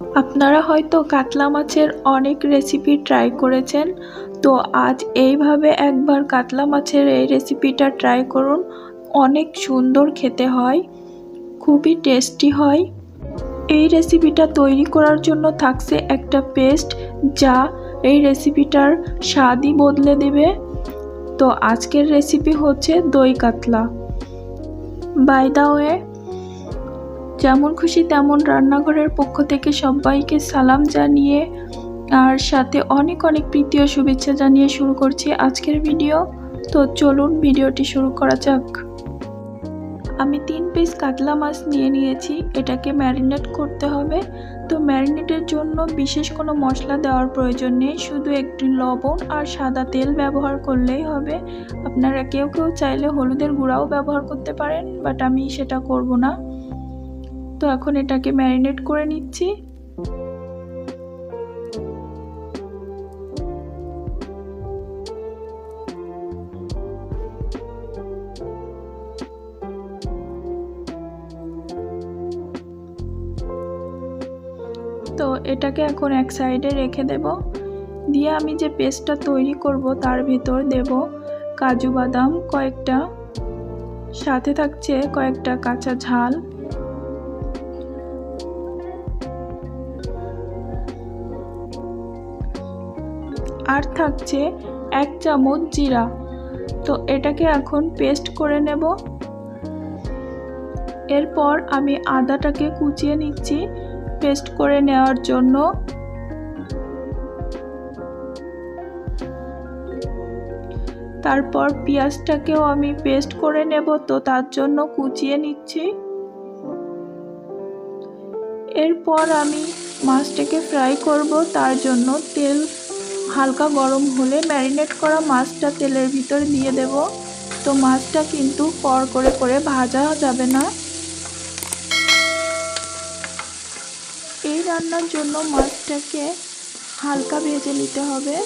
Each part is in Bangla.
আপনারা হয়তো কাতলা মাছের অনেক রেসিপি ট্রাই করেছেন, তো আজ এইভাবে একবার কাতলা মাছের এই রেসিপিটা ট্রাই করুন। অনেক সুন্দর খেতে হয়, খুবই টেস্টি হয়। এই রেসিপিটা তৈরি করার জন্য থাকছে একটা পেস্ট যা এই রেসিপিটার স্বাদই বদলে দেবে। তো আজকের রেসিপি হচ্ছে দই কাতলা। বাই দা ওয়ে যেমন খুশি তেমন রান্নাঘরের পক্ষ থেকে সবাইকে সালাম জানিয়ে আর সাথে অনেক অনেক প্রীতি ও শুভেচ্ছা জানিয়ে শুরু করছি আজকের ভিডিও। তো চলুন ভিডিওটি শুরু করা যাক। আমি তিন পিস কাতলা মাছ নিয়ে নিয়েছি, এটাকে ম্যারিনেট করতে হবে। তো ম্যারিনেটের জন্য বিশেষ কোনো মশলা দেওয়ার প্রয়োজন নেই, শুধু একটি লবণ আর সাদা তেল ব্যবহার করলেই হবে। আপনারা কেউ কেউ চাইলে হলুদের গুঁড়াও ব্যবহার করতে পারেন বাট আমি সেটা করব না। তো এখন এটাকে ম্যারিনেট করে নিচ্ছি। তো এটাকে এখন এক সাইডে রেখে দেব। দিয়ে আমি যে পেস্টটা তৈরি করব তার ভিতর দেব কাজু বাদাম কয়েকটা। সাথে থাকছে কয়েকটা কাঁচা ঝাল। আর থাকছে এক চামচ জিরা। তো এটাকে এখন পেস্ট করে নেব। এরপর আমি আদাটাকে কুচিয়ে নিচ্ছি পেস্ট করে নেওয়ার জন্য। তারপর পেঁয়াজটাকেও আমি পেস্ট করে নেব, তো তার জন্য কুচিয়ে নিচ্ছি। এরপর আমি মাছটাকে ফ্রাই করব, তার জন্য তেল হালকা গরম হলে ম্যারিনেট করা মাছটা তেলের ভিতর দিয়ে দেব। তো মাছটা কিন্তু পর করে করে ভাজা যাবে না। এই রান্নার জন্য মাছটাকে হালকা ভেজে নিতে হবে।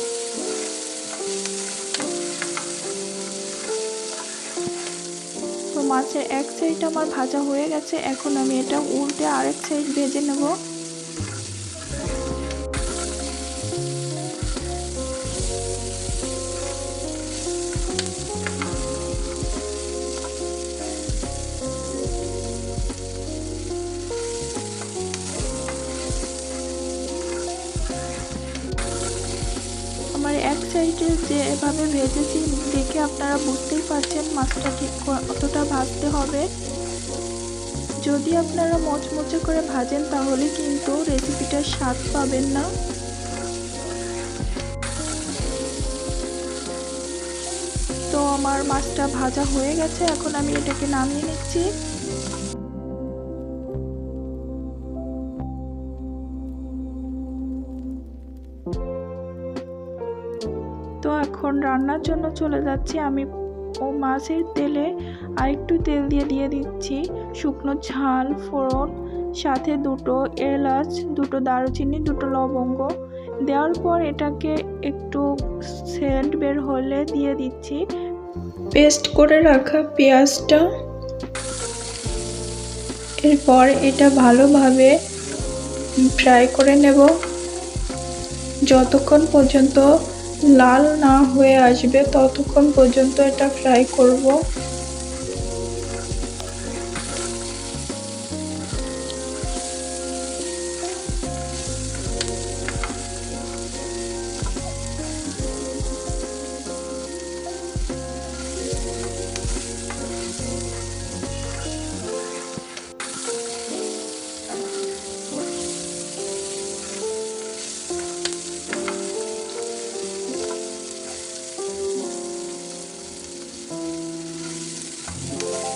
তো মাছের এক সাইড আমার ভাজা হয়ে গেছে। এখন আমি এটা উল্টে আরেক সাইড ভেজে নেব। সাইডে যে এভাবে ভেজেছি দেখে আপনারা বুঝতেই পারছেন মাছটা ঠিক কতটা ভাজতে হবে। যদি আপনারা মচমচে করে ভাজেন, তাহলে কিন্তু রেসিপিটার স্বাদ পাবেন না। তো আমার মাছটা ভাজা হয়ে গেছে, এখন আমি এটাকে নামিয়ে নিচ্ছি। এখন রান্নার জন্য চলে যাচ্ছি। আমি ও মাছের তেলে আরেকটু তেল দিয়ে দিয়ে দিচ্ছি। শুকনো ঝাল, ফোড়ন, সাথে দুটো এলাচ, দুটো দারুচিনি, দুটো লবঙ্গ। দেওয়ার পর এটাকে একটু সেন্ট বের হলে দিয়ে দিচ্ছি। পেস্ট করে রাখা পেঁয়াজটা। এরপর এটা ভালোভাবে ফ্রাই করে নেব। যতক্ষণ পর্যন্ত লাল না হয়ে আসবে ততক্ষণ পর্যন্ত এটা ফ্রাই করব।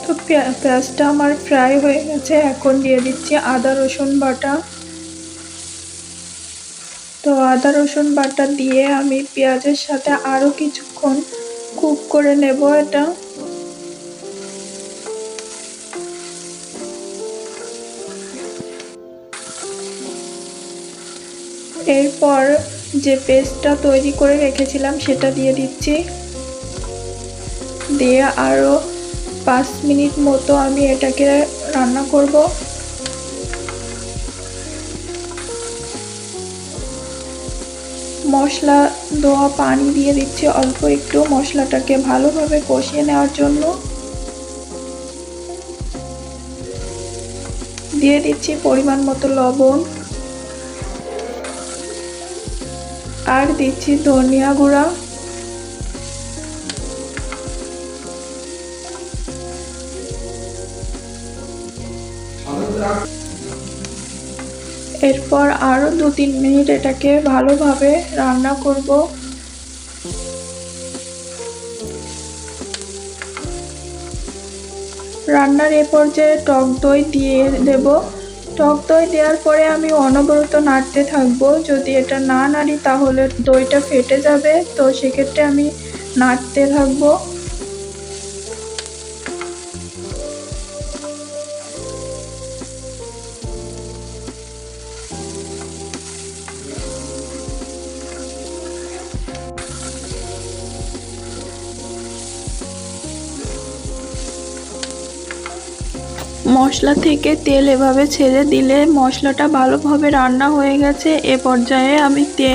তো পেঁয়াজটা আমার ফ্রাই হয়ে গেছে। এখন দিয়ে দিচ্ছি আদা, রসুন বাটা। তো আদা, রসুন বাটা দিয়ে আমি পেঁয়াজের সাথে আরও কিছুক্ষণ কুক করে নেব এটা। এরপর যে পেস্টটা তৈরি করে রেখেছিলাম সেটা দিয়ে দিচ্ছি। দিয়ে আরও পাঁচ মিনিট মতো আমি এটাকে রান্না করব। মশলা দেওয়া পানি দিয়ে দিচ্ছি অল্প একটু মশলাটাকে ভালোভাবে কষিয়ে নেওয়ার জন্য। দিয়ে দিচ্ছি পরিমাণ মতো লবণ। আর দিচ্ছি ধনিয়া গুঁড়া। এরপর আরও দু তিন মিনিট এটাকে ভালোভাবে রান্না করব। রান্নার এ পর্যায়ে টক দই দিয়ে দেব। টক দই দেওয়ার পরে আমি অনবরত নাড়তে থাকব। যদি এটা না নাড়ি তাহলে দইটা ফেটে যাবে। তো সেক্ষেত্রে আমি নাড়তে থাকব। মশলা থেকে তেল এভাবে ছেড়ে দিলে মশলাটা ভালোভাবে রান্না হয়ে গেছে। এ পর্যায়ে আমি তে,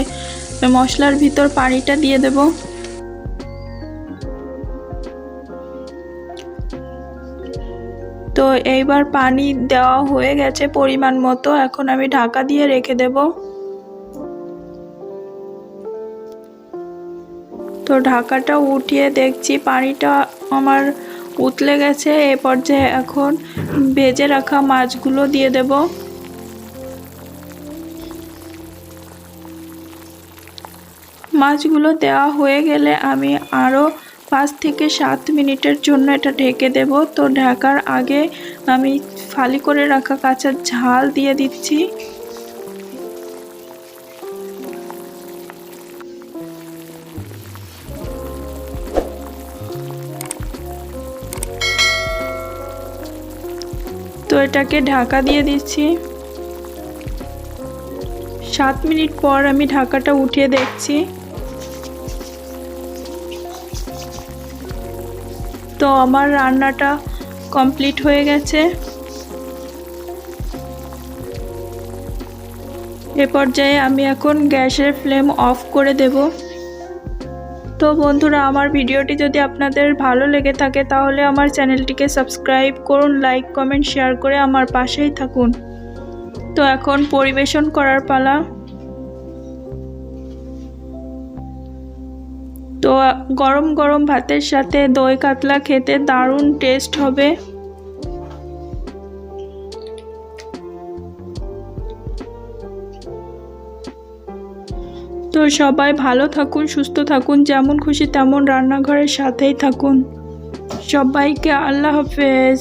মশলার ভিতর পানিটা দিয়ে দেব। তো এইবার পানি দেওয়া হয়ে গেছে পরিমাণ মতো। এখন আমি ঢাকা দিয়ে রেখে দেব। তো ঢাকাটা উঠিয়ে দেখছি পানিটা আমার উতলে গেছে, এ পর্যায়ে এখন ভেজে রাখা মাছগুলো দিয়ে দেব। মাছগুলো দেওয়া হয়ে গেলে আমি আরও পাঁচ থেকে সাত মিনিটের জন্য এটা ঢেকে দেব। তো ঢাকার আগে আমি ফালি করে রাখা কাঁচা ঝাল দিয়ে দিচ্ছি। এটাকে ঢাকা দিয়ে দিচ্ছি। সাত মিনিট পর আমি ঢাকাটা উঠিয়ে দেখছি। তো আমার রান্নাটা কমপ্লিট হয়ে গেছে। এ পর্যায়ে আমি এখন গ্যাসের ফ্লেম অফ করে দেবো। তো বন্ধুরা, আমার ভিডিওটি যদি আপনাদের ভালো লেগে থাকে, তাহলে আমার চ্যানেলটিকে সাবস্ক্রাইব করুন, লাইক, কমেন্ট, শেয়ার করে আমার পাশেই থাকুন। তো এখন পরিবেশন করার পালা। তো গরম গরম ভাতের সাথে দই কাতলা খেতে দারুণ টেস্ট হবে। তো সবাই ভালো থাকুন, সুস্থ থাকুন, যেমন খুশি তেমন রান্নাঘরের সাথেই থাকুন। সবাইকে আল্লাহ হাফেজ।